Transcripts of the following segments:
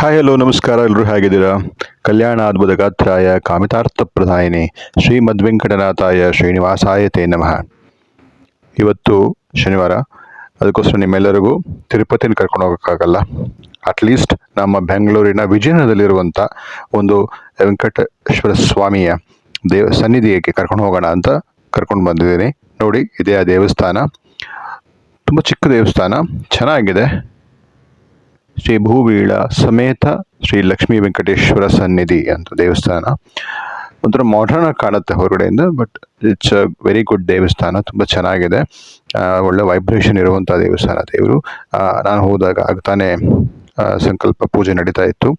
Hi hello ನಮಸ್ಕಾರ. ಎಲ್ಲರೂ ಹೇಗಿದ್ದೀರಾ? ಕಲ್ಯಾಣ ಅದ್ಭುತ ಗಾತ್ರಾಯ ಕಾಮಿತಾರ್ಥ ಪ್ರಧಾಯಿನಿ ಶ್ರೀ ವೆಂಕಟನಾಥಾಯ ಶ್ರೀನಿವಾಸಾಯ ತೇ ನಮಃ. ಇವತ್ತು ಶನಿವಾರ. ಅದಕ್ಕೋಸ್ಕರ ನಿಮ್ಮೆಲ್ಲರಿಗೂ ತಿರುಪತಿನ ಕರ್ಕೊಂಡು ಹೋಗೋಕ್ಕಾಗಲ್ಲ. ಅಟ್ಲೀಸ್ಟ್ ನಮ್ಮ ಬೆಂಗಳೂರಿನ ವಿಜಯನಗರದಲ್ಲಿರುವಂಥ ಒಂದು ವೆಂಕಟೇಶ್ವರ ಸ್ವಾಮಿಯ ದೇವ ಸನ್ನಿಧಿಗೆ ಕರ್ಕೊಂಡು ಹೋಗೋಣ ಅಂತ ಕರ್ಕೊಂಡು ಬಂದಿದ್ದೀನಿ. ನೋಡಿ, ಇದೇ ಆ ದೇವಸ್ಥಾನ. ತುಂಬ ಚಿಕ್ಕ ದೇವಸ್ಥಾನ. ಚೆನ್ನಾಗಿದೆ. ಶ್ರೀ ಭೂವೀಳ ಸಮೇತ ಶ್ರೀ ಲಕ್ಷ್ಮೀ ವೆಂಕಟೇಶ್ವರ ಸನ್ನಿಧಿ ಅಂತ ದೇವಸ್ಥಾನ. ಒಂಥರ ಮಾಡರ್ನ್ ಆಗಿ ಕಾಣುತ್ತೆ ಹೊರಗಡೆಯಿಂದ but it's a very good ದೇವಸ್ಥಾನ, ತುಂಬ ಚೆನ್ನಾಗಿದೆ. ಒಳ್ಳೆ ವೈಬ್ರೇಷನ್ ಇರುವಂಥ ದೇವಸ್ಥಾನ ದೇವರು ನಾನು ಹೋದಾಗ ಆಗ ತಾನೇ ಸಂಕಲ್ಪ ಪೂಜೆ ನಡೀತಾ ಇತ್ತು.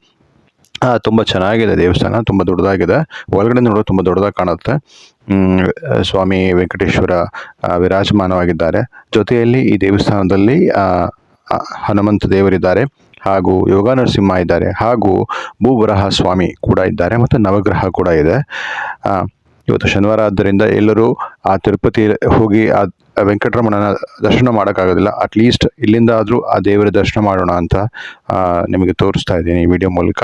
ತುಂಬ ಚೆನ್ನಾಗಿದೆ ದೇವಸ್ಥಾನ, ತುಂಬ ದೊಡ್ಡದಾಗಿದೆ. ಒಳಗಡೆ ನೋಡೋ ತುಂಬ ದೊಡ್ಡದಾಗಿ ಕಾಣುತ್ತೆ. ಸ್ವಾಮಿ ವೆಂಕಟೇಶ್ವರ ವಿರಾಜಮಾನವಾಗಿದ್ದಾರೆ. ಜೊತೆಯಲ್ಲಿ ಈ ದೇವಸ್ಥಾನದಲ್ಲಿ ಹನುಮಂತ ದೇವರಿದ್ದಾರೆ. ಹಾಗೂ ಯೋಗ ನರಸಿಂಹ ಇದ್ದಾರೆ ಹಾಗೂ ಭೂಬರಹ ಸ್ವಾಮಿ ಕೂಡ ಇದ್ದಾರೆ ಮತ್ತು ನವಗ್ರಹ ಕೂಡ ಇದೆ. ಇವತ್ತು ಶನಿವಾರ ಆದ್ದರಿಂದ ಎಲ್ಲರೂ ಆ ತಿರುಪತಿ ಹೋಗಿ ಆ ವೆಂಕಟರಮಣನ ದರ್ಶನ ಮಾಡೋಕ್ಕಾಗೋದಿಲ್ಲ. ಅಟ್ಲೀಸ್ಟ್ ಇಲ್ಲಿಂದ ಆದರೂ ಆ ದೇವರ ದರ್ಶನ ಮಾಡೋಣ ಅಂತ ನಿಮಗೆ ತೋರಿಸ್ತಾ ಇದ್ದೀನಿ ಈ ವಿಡಿಯೋ ಮೂಲಕ.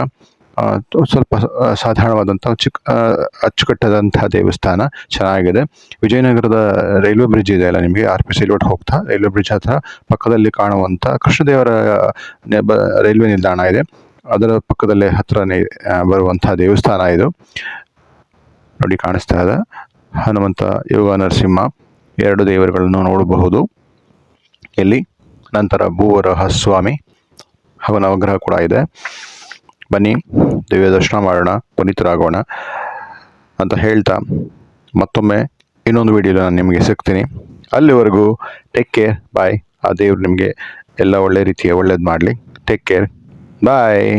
ಸ್ವಲ್ಪ ಸಾಧಾರಣವಾದಂಥ ಚಿಕ್ಕ ಅಚ್ಚುಕಟ್ಟಾದಂಥ ದೇವಸ್ಥಾನ ಚೆನ್ನಾಗಿದೆ. ವಿಜಯನಗರದ ರೈಲ್ವೆ ಬ್ರಿಡ್ಜ್ ಇದೆ ಅಲ್ಲ ನಿಮಗೆ? ಆರ್ ಪಿ ಸಿ ಲೋಟ್ ಹೋಗ್ತಾ, ರೈಲ್ವೆ ಬ್ರಿಡ್ಜ್ ಹತ್ರ ಪಕ್ಕದಲ್ಲಿ ಕಾಣುವಂಥ ಕೃಷ್ಣದೇವರ ರೈಲ್ವೆ ನಿಲ್ದಾಣ ಇದೆ. ಅದರ ಪಕ್ಕದಲ್ಲೇ ಹತ್ರನೇ ಬರುವಂಥ ದೇವಸ್ಥಾನ ಇದು. ನೋಡಿ ಕಾಣಿಸ್ತಾ ಇದೆ. ಹನುಮಂತ, ಯೋಗ, ನರಸಿಂಹ ಎರಡು ದೇವರುಗಳನ್ನು ನೋಡಬಹುದು. ಇಲ್ಲಿ ನಂತರ ಭೂವರಹ ಸ್ವಾಮಿ ಹಾಗೂ ನವಗ್ರಹ ಕೂಡ ಇದೆ. ಬನ್ನಿ ದಿವ್ಯ ದರ್ಶನ ಮಾಡೋಣ, ಪುನೀತರಾಗೋಣ ಅಂತ ಹೇಳ್ತಾ ಮತ್ತೊಮ್ಮೆ ಇನ್ನೊಂದು ವಿಡಿಯೋ ನಾನು ನಿಮಗೆ ಸಿಗ್ತೀನಿ. ಅಲ್ಲಿವರೆಗೂ ಟೇಕ್ ಕೇರ್ ಬಾಯ್ ಆ ದೇವ್ರು ನಿಮಗೆ ಎಲ್ಲ ಒಳ್ಳೆ ರೀತಿಯ ಒಳ್ಳೇದು ಮಾಡಲಿ. Take care bye